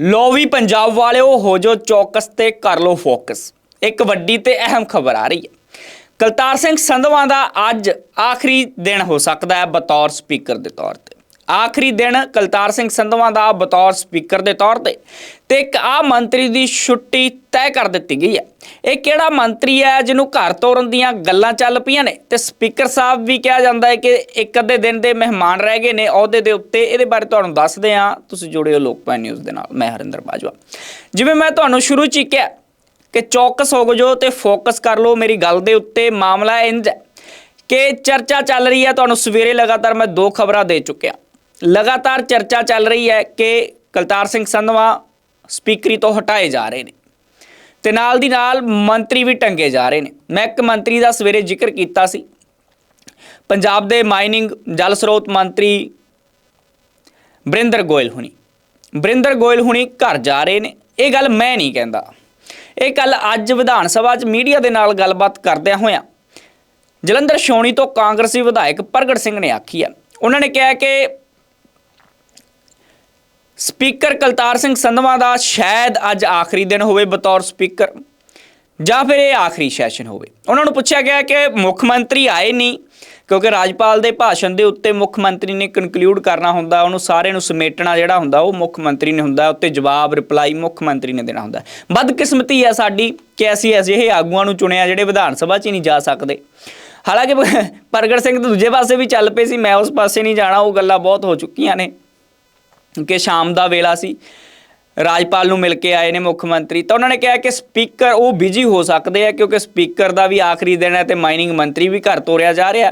ਲੋ ਵੀ ਪੰਜਾਬ ਵਾਲਿਓ, ਹੋ ਜੋ ਚੌਕਸ ਤੇ ਕਰ ਲੋ ਫੋਕਸ। ਇੱਕ ਵੱਡੀ ਤੇ ਅਹਿਮ ਖਬਰ ਆ ਰਹੀ ਹੈ। ਕਲਤਾਰ ਸਿੰਘ ਸੰਧਵਾਂ ਦਾ ਅੱਜ ਆਖਰੀ ਦਿਨ ਹੋ ਸਕਦਾ ਹੈ ਬਤੌਰ ਸਪੀਕਰ ਦੇ ਤੌਰ ਤੇ। ਆਖਰੀ ਦਿਨ ਕਲਤਾਰ ਸਿੰਘ ਸੰਧਵਾ ਦਾ ਬਤੌਰ ਸਪੀਕਰ ਦੇ ਤੌਰ ਤੇ ਤੇ ਇੱਕ ਆ ਮੰਤਰੀ ਦੀ ਛੁੱਟੀ ਤੈਅ ਕਰ ਦਿੱਤੀ ਗਈ ਹੈ। ਇਹ ਕਿਹੜਾ ਮੰਤਰੀ ਹੈ ਜਿਹਨੂੰ ਘਰ ਤੋਰਨ ਦੀਆਂ ਗੱਲਾਂ ਚੱਲ ਪਈਆਂ ਨੇ? ਤੇ ਸਪੀਕਰ ਸਾਹਿਬ ਵੀ ਕਿਹਾ ਜਾਂਦਾ ਹੈ ਕਿ ਇੱਕ ਅੱਧੇ ਦਿਨ ਦੇ ਮਹਿਮਾਨ ਰਹਿ ਗਏ ਨੇ। ਅਹੁਦੇ ਦੇ ਉੱਤੇ ਇਹਦੇ ਬਾਰੇ ਤੁਹਾਨੂੰ ਦੱਸਦੇ ਹਾਂ। ਤੁਸੀਂ ਜੁੜਿਓ ਲੋਕਪਾਲ ਨਿਊਜ਼ ਦੇ ਨਾਲ। ਮੈਂ ਹਰਿੰਦਰ ਬਾਜਵਾ। ਜਿਵੇਂ ਮੈਂ ਤੁਹਾਨੂੰ ਸ਼ੁਰੂ ਚ ਹੀ ਕਿਹਾ ਕਿ ਚੌਕਸ ਹੋ ਜਾਓ ਤੇ ਫੋਕਸ ਕਰ ਲਓ। ਮੇਰੀ ਗੱਲ ਦੇ ਉੱਤੇ ਮਾਮਲਾ ਇੰਜ ਕਿ ਚਰਚਾ ਚੱਲ ਰਹੀ ਹੈ। ਤੁਹਾਨੂੰ ਸਵੇਰੇ ਲਗਾਤਾਰ ਮੈਂ ਦੋ ਖਬਰਾਂ ਦੇ ਚੁੱਕਿਆ। ਲਗਾਤਾਰ ਚਰਚਾ ਚੱਲ ਰਹੀ ਹੈ ਕਿ ਕਲਤਾਰ ਸਿੰਘ ਸੰਧਵਾ ਸਪੀਕਰੀ ਤੋਂ ਹਟਾਏ ਜਾ ਰਹੇ ਨੇ ਤੇ ਨਾਲ ਦੀ ਨਾਲ ਮੰਤਰੀ ਵੀ ਟੰਗੇ ਜਾ ਰਹੇ ਨੇ। ਮੈਂ ਇੱਕ ਮੰਤਰੀ ਦਾ ਸਵੇਰੇ ਜ਼ਿਕਰ ਕੀਤਾ ਸੀ। ਪੰਜਾਬ ਦੇ ਮਾਈਨਿੰਗ ਜਲ ਸਰੋਤ ਮੰਤਰੀ ਬ੍ਰਿੰਦਰ ਗੋਇਲ ਹੁਣੀ। ਬ੍ਰਿੰਦਰ ਗੋਇਲ ਹੁਣੀ ਘਰ ਜਾ ਰਹੇ ਨੇ। ਇਹ ਗੱਲ ਮੈਂ ਨਹੀਂ ਕਹਿੰਦਾ। ਇਹ ਕੱਲ ਅੱਜ ਵਿਧਾਨ ਸਭਾ 'ਚ ਮੀਡੀਆ ਦੇ ਨਾਲ ਗੱਲਬਾਤ ਕਰਦਿਆਂ ਹੋਇਆਂ ਜਲੰਧਰ ਛਾਉਣੀ ਤੋਂ ਕਾਂਗਰਸੀ ਵਿਧਾਇਕ ਪ੍ਰਗਟ ਸਿੰਘ ਨੇ ਆਖੀ ਹੈ। ਉਹਨਾਂ ਨੇ ਕਿਹਾ ਕਿ ਸਪੀਕਰ ਕਲਤਾਰ ਸਿੰਘ ਸੰਧਵਾ ਦਾ ਸ਼ਾਇਦ ਅੱਜ ਆਖਰੀ ਦਿਨ ਹੋਵੇ ਬਤੌਰ ਸਪੀਕਰ, ਜਾਂ ਫਿਰ ਇਹ ਆਖਰੀ ਸੈਸ਼ਨ ਹੋਵੇ। ਉਹਨਾਂ ਨੂੰ ਪੁੱਛਿਆ ਗਿਆ ਕਿ ਮੁੱਖ ਮੰਤਰੀ ਆਏ ਨਹੀਂ, ਕਿਉਂਕਿ ਰਾਜਪਾਲ ਦੇ ਭਾਸ਼ਣ ਦੇ ਉੱਤੇ ਮੁੱਖ ਮੰਤਰੀ ਨੇ ਕਨਕਲੂਡ ਕਰਨਾ ਹੁੰਦਾ, ਉਹਨੂੰ ਸਾਰੇ ਨੂੰ ਸਮੇਟਣਾ ਜਿਹੜਾ ਹੁੰਦਾ, ਉਹ ਮੁੱਖ ਮੰਤਰੀ ਨੇ ਹੁੰਦਾ, ਉੱਤੇ ਜਵਾਬ ਰਿਪਲਾਈ ਮੁੱਖ ਮੰਤਰੀ ਨੇ ਦੇਣਾ ਹੁੰਦਾ। ਬਦਕਿਸਮਤੀ ਹੈ ਸਾਡੀ ਕਿ ਅਸੀਂ ਅਜਿਹੇ ਆਗੂਆਂ ਨੂੰ ਚੁਣਿਆ ਜਿਹੜੇ ਵਿਧਾਨ ਸਭਾ 'ਚ ਹੀ ਨਹੀਂ ਜਾ ਸਕਦੇ। ਹਾਲਾਂਕਿ ਪ੍ਰਗਟ ਸਿੰਘ ਦੂਜੇ ਪਾਸੇ ਵੀ ਚੱਲ ਪਏ ਸੀ, ਮੈਂ ਉਸ ਪਾਸੇ ਨਹੀਂ ਜਾਣਾ, ਉਹ ਗੱਲਾਂ ਬਹੁਤ ਹੋ ਚੁੱਕੀਆਂ ਨੇ। ਕਿ ਸ਼ਾਮ ਦਾ ਵੇਲਾ ਸੀ। ਰਾਜਪਾਲ ਨੂੰ ਮਿਲ ਕੇ ਆਏ ਨੇ ਮੁੱਖ ਮੰਤਰੀ। ਤਾਂ ਉਹਨਾਂ ਨੇ ਕਿਹਾ ਕਿ ਸਪੀਕਰ ਉਹ ਬਿਜ਼ੀ ਹੋ ਸਕਦੇ ਆ ਕਿਉਂਕਿ ਸਪੀਕਰ ਦਾ ਵੀ ਆਖਰੀ ਦਿਨ ਹੈ ਤੇ ਮਾਈਨਿੰਗ ਮੰਤਰੀ ਵੀ ਘਰ ਤੋਰਿਆ ਜਾ ਰਿਹਾ।